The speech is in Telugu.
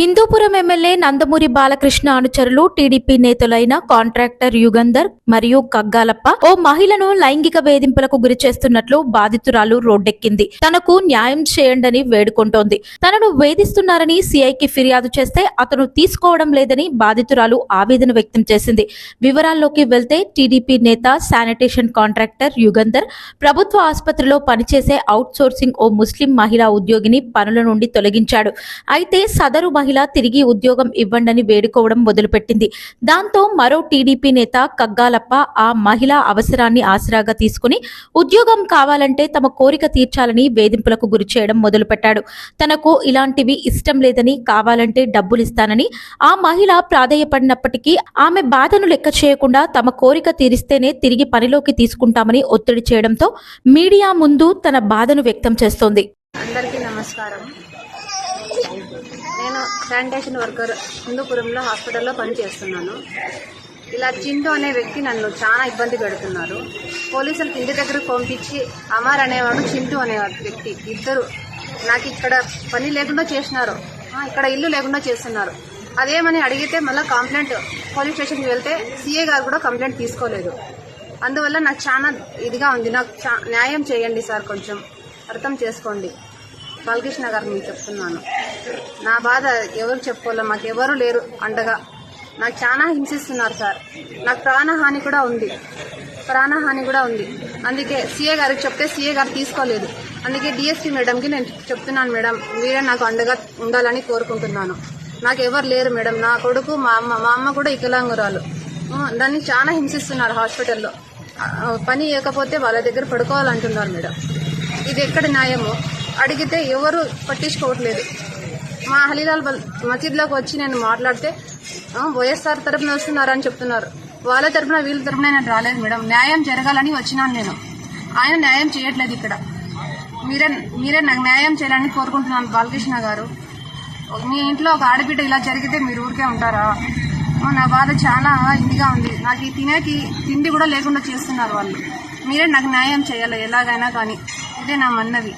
హిందూపురం ఎమ్మెల్యే నందమూరి బాలకృష్ణ అనుచరులు టీడీపీ నేతలైన కాంట్రాక్టర్ యుగంధర్ మరియు కగ్గాలప్ప ఓ మహిళను లైంగిక వేధింపులకు గురి చేస్తున్నట్లు బాధితురాలు రోడ్డెక్కింది. తనకు న్యాయం చేయండని వేడుకుంటోంది. తనను వేధిస్తున్నారని సిఐకి ఫిర్యాదు చేస్తే అతను తీసుకోవడం లేదని బాధితురాలు ఆవేదన వ్యక్తం చేసింది. వివరాల్లోకి వెళ్తే టీడీపీ నేత శానిటేషన్ కాంట్రాక్టర్ యుగంధర్ ప్రభుత్వ ఆసుపత్రిలో పనిచేసే అవుట్ సోర్సింగ్ ఓ ముస్లిం మహిళా ఉద్యోగిని పనుల నుండి తొలగించాడు. అయితే సదరు మహిళ తిరిగి ఉద్యోగం ఇవ్వండని వేడుకోవడం మొదలుపెట్టింది. దాంతో మరో టీడీపీ నేత కగ్గాలప్ప ఆ మహిళ అవసరాన్ని ఆసరాగా తీసుకుని ఉద్యోగం కావాలంటే తమ కోరిక తీర్చాలని వేధింపులకు గురి చేయడం మొదలుపెట్టాడు. తనకు ఇలాంటివి ఇష్టం లేదని కావాలంటే డబ్బులు ఇస్తానని ఆ మహిళ ప్రాధేయపడినప్పటికీ ఆమె బాధను లెక్క చేయకుండా తమ కోరిక తీరిస్తేనే తిరిగి పనిలోకి తీసుకుంటామని ఒత్తిడి చేయడంతో మీడియా ముందు తన బాధను వ్యక్తం చేస్తోంది. అందరికీ నమస్కారం. నేను శానిటేషన్ వర్కర్ హిందూపురంలో హాస్పిటల్లో పనిచేస్తున్నాను. ఇలా చింటూ అనే వ్యక్తి నన్ను చాలా ఇబ్బంది పెడుతున్నారు. పోలీసులకు ఇంటి దగ్గరకు పంపించి అమర్ అనేవాడు చింటూ అనే వ్యక్తి ఇద్దరు నాకు ఇక్కడ పని లేకుండా చేసినారు. ఇక్కడ ఇల్లు లేకుండా చేస్తున్నారు. అదేమని అడిగితే మళ్ళీ కంప్లైంట్ పోలీస్ స్టేషన్కి వెళ్తే సీఏ గారు కూడా కంప్లైంట్ తీసుకోలేదు. అందువల్ల నాకు చాలా ఇదిగా ఉంది. నాకు చా- న్యాయం చేయండి సార్ కొంచెం. అర్థం చేసుకోండి. బాలకృష్ణ గారు మీకు చెప్తున్నాను. నా బాధ ఎవరు చెప్పుకోలే మాకు ఎవరు లేరు అండగా. నాకు చాలా హింసిస్తున్నారు సార్. నాకు ప్రాణహాని కూడా ఉంది. ప్రాణహాని కూడా ఉంది. అందుకే సీఏ గారికి చెప్తే సీఏ గారు తీసుకోలేదు. అందుకే డిఎస్పీ మేడంకి నేను చెప్తున్నాను మేడం మీరే నాకు అండగా ఉండాలని కోరుకుంటున్నాను. నాకు ఎవరు లేరు మేడం. నా కొడుకు మా అమ్మ మా అమ్మ కూడా ఇకలాంగురాలు దాన్ని చాలా హింసిస్తున్నారు హాస్పిటల్లో. పని ఇవ్వకపోతే వాళ్ళ దగ్గర పడుకోవాలంటున్నారు మేడం. ఇది ఎక్కడ న్యాయము? అడిగితే ఎవరు పట్టించుకోవట్లేదు. మా హలీలాల్ బల్ మసీద్లోకి వచ్చి నేను మాట్లాడితే వైఎస్ఆర్ తరపున వస్తున్నారని చెప్తున్నారు. వాళ్ళ తరపున వీళ్ళ తరపున నేను రాలేదు మేడం. న్యాయం జరగాలని వచ్చినాను నేను. ఆయన న్యాయం చేయట్లేదు ఇక్కడ. మీరే మీరే నాకు న్యాయం చేయాలని కోరుకుంటున్నాను బాలకృష్ణ గారు. మీ ఇంట్లో ఒక ఆడబిడ్డ ఇలా జరిగితే మీరు ఊరికే ఉంటారా? నా బాధ చాలా ఇదిగా ఉంది. నాకు ఈ తినేకి తిండి కూడా లేకుండా చేస్తున్నారు వాళ్ళు. మీరే నాకు న్యాయం చేయాలి ఎలాగైనా కానీ. ఇదే నా మన్నవి